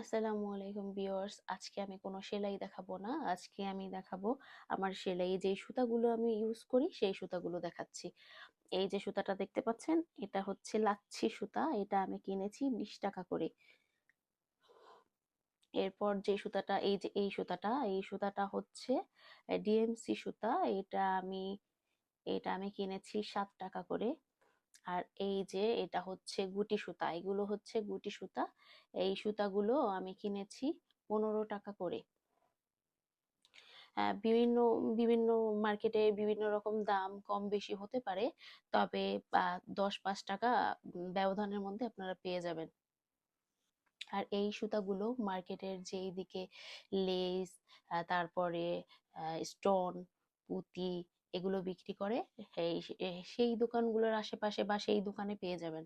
আসসালামু আলাইকুম ভিউয়ার্স। আজকে আমি কোনো সেলাই দেখাবো না। আজকে আমি দেখাবো আমার সেলাই যেই সুতাগুলো আমি ইউজ করি, সেই সুতাগুলো দেখাচ্ছি। এই যে সুতাটা দেখতে পাচ্ছেন, এটা হচ্ছে লাচ্ছি সুতা। এটা আমি কিনেছি বিশ টাকা করে। এরপর যে সুতাটা, এই যে, এই সুতাটা এই সুতাটা হচ্ছে ডিএমসি সুতা। এটা আমি এটা আমি কিনেছি সাত টাকা করে। আর এই যে এটা হচ্ছে গুটি সুতা, এগুলো হচ্ছে গুটি সুতা। এই সুতাগুলো আমি কিনেছি পনেরো টাকা করে। বিভিন্ন বিভিন্ন মার্কেটে বিভিন্ন রকম দাম কম বেশি হতে পারে, তবে দশ পাঁচ টাকা ব্যবধানের মধ্যে আপনারা পেয়ে যাবেন। আর এই সুতাগুলো মার্কেটের যেই দিকে লেস তারপরে স্টোন, পুঁতি এগুলো বিক্রি করে সেই দোকানগুলোর আশেপাশে বা সেই দোকানে পেয়ে যাবেন।